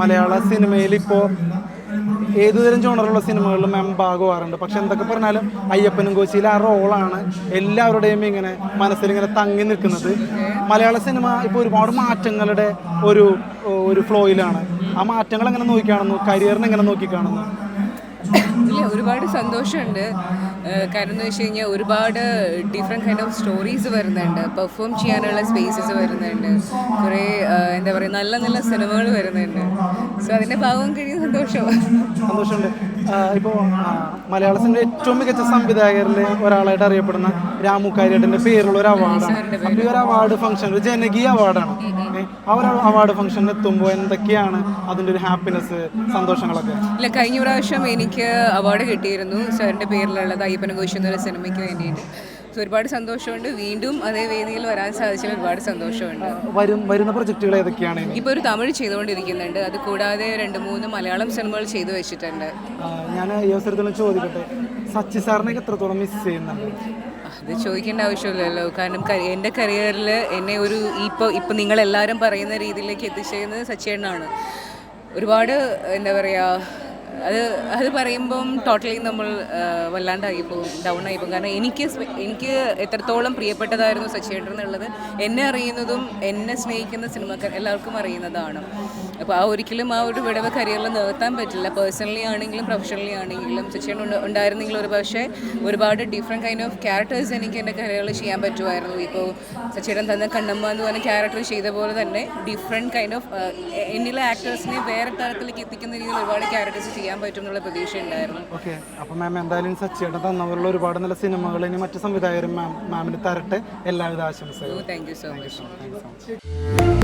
മലയാള സിനിമയിൽ ഇപ്പോൾ ഏതുതരം ജോണറുള്ള സിനിമകളിലും മാം ഭാഗമാറുണ്ട്. പക്ഷെ എന്തൊക്കെ പറഞ്ഞാലും അയ്യപ്പനും കോച്ചിയിലെ ആ റോളാണ് എല്ലാവരുടെയും ഇങ്ങനെ മനസ്സിൽ ഇങ്ങനെ തങ്ങി നിൽക്കുന്നത്. മലയാള സിനിമ ഇപ്പോൾ ഒരുപാട് മാറ്റങ്ങളുടെ ഒരു ഒരു ഫ്ലോയിലാണ്. ആ മാറ്റങ്ങൾ എങ്ങനെ നോക്കിക്കാണുന്നു? കരിയറിനെ എങ്ങനെ നോക്കി കാണുന്നു ഒരുപാട് സന്തോഷമുണ്ട്. കാരണം എന്ന് വെച്ച് കഴിഞ്ഞാൽ ഒരുപാട് ഡിഫറെന്റ് കൈൻഡ് ഓഫ് സ്റ്റോറീസ് വരുന്നുണ്ട്. പെർഫോം ചെയ്യാനുള്ള സ്പേസസ് വരുന്നുണ്ട്. കുറേ എന്താ പറയുക നല്ല നല്ല സിനിമകൾ വരുന്നുണ്ട്. സോ അതിന്റെ ഭാഗം കഴിയുന്ന സന്തോഷമാണ് സന്തോഷമുണ്ട്. ഇപ്പോൾ മലയാള സിനിമ ഏറ്റവും മികച്ച സംവിധായകരിൽ ഒരാളായിട്ട് അറിയപ്പെടുന്ന രാമു കാര്യേട്ടന്റെ പേരുള്ള ഒരു അവാർഡാണ് അപ്പോൾ ഈ ഒരു അവാർഡ് ഫംഗ്ഷൻ ഒരു ജനകീയ അവാർഡാണ് ഏ, ആ ഒരു അവാർഡ് ഫംഗ്ഷനിൽ എത്തുമ്പോൾ എന്തൊക്കെയാണ് അതിന്റെ ഒരു ഹാപ്പിനെസ് സന്തോഷങ്ങളൊക്കെ? ഇല്ല കഴിഞ്ഞ പ്രാവശ്യം എനിക്ക് അവാർഡ് കിട്ടിയിരുന്നു. സാറിന്റെ പേരിലുള്ളത് അയ്യപ്പന ഘോഷ് എന്നൊരു സിനിമയ്ക്ക് വേണ്ടിയിട്ട്. സോ ഒരുപാട് സന്തോഷമുണ്ട്. വീണ്ടും അതേ വേദിയിൽ വരാൻ സാധിച്ചതിൽ ഒരുപാട് സന്തോഷമുണ്ട്. വരും വരുന്ന പ്രൊജക്റ്റുകൾ ഏതൊക്കെയാണ് ഇനി? ഇപ്പോൾ ഒരു തമിഴ് ചെയ്തുകൊണ്ടിരിക്കുന്നുണ്ട്. അത് കൂടാതെ രണ്ട് മൂന്ന് മലയാളം സിനിമകൾ ചെയ്തു വെച്ചിട്ടുണ്ട്. ഞാൻ ഈ അവസരത്തിൽ ചോദിക്കട്ടെ? സച്ചി സാറിനെ എത്രത്തോളം മിസ് ചെയ്യുന്നുണ്ട്? അത് ചോദിക്കേണ്ട ആവശ്യമില്ലല്ലോ. കാരണം എന്റെ കരിയറിൽ എന്നെ ഒരു ഇപ്പോൾ ഇപ്പോൾ നിങ്ങളെല്ലാവരും പറയുന്ന രീതിയിലേക്ക് എത്തിച്ചേരുന്നത് സച്ചേണ്ണാണ് ഒരുപാട് എന്താ പറയുക അത് അത് പറയുമ്പം ടോട്ടലി നമ്മൾ വല്ലാണ്ടായി പോകും ഡൗൺ ആയി പോകും. കാരണം എനിക്ക് എനിക്ക് എത്രത്തോളം പ്രിയപ്പെട്ടതായിരുന്നു സച്ചേട്ടൻ എന്നുള്ളത് എന്നെ അറിയുന്നതും എന്നെ സ്നേഹിക്കുന്ന സിനിമക്കാർ എല്ലാവർക്കും അറിയുന്നതാണ്. അപ്പോൾ ആ ഒരിക്കലും ആ ഒരു വിടവ് കരിയറിൽ നിർത്താൻ പറ്റില്ല. പേഴ്സണലി ആണെങ്കിലും പ്രൊഫഷണലി ആണെങ്കിലും ഉണ്ട് ഉണ്ടായിരുന്നെങ്കിൽ ഒരു പക്ഷേ ഒരുപാട് ഡിഫറെന്റ് കൈൻഡ് ഓഫ് ക്യാരക്ടേഴ്സ് എനിക്ക് എന്റെ കരിയറിൽ ചെയ്യാൻ പറ്റുമായിരുന്നു. ഇപ്പോൾ സച്ചേട്ടൻ തന്ന കണ്ണമ്മ എന്ന് പറഞ്ഞ ക്യാരക്ടർ ചെയ്ത പോലെ തന്നെ ഡിഫറെന്റ് കൈൻഡ് ഓഫ് എന്നിലെ ആക്ടേഴ്സിനെ വേറെ തരത്തിലേക്ക് എത്തിക്കുന്ന രീതിയിൽ ഒരുപാട് ക്യാരക്ടേഴ്സ് ചെയ്യാൻ പറ്റും എന്നുള്ള പ്രതീക്ഷ ഉണ്ടായിരുന്നു ഓക്കെ. അപ്പോൾ മാം എന്തായാലും സച്ചിയുടെ തന്നവരുള്ള ഒരുപാട് നല്ല സിനിമകൾ ഇനി മറ്റു സംവിധായകരും മാം മാമിന് തരട്ടെ. എല്ലാവിധ ആശംസകളും. Thank you so much thank you so much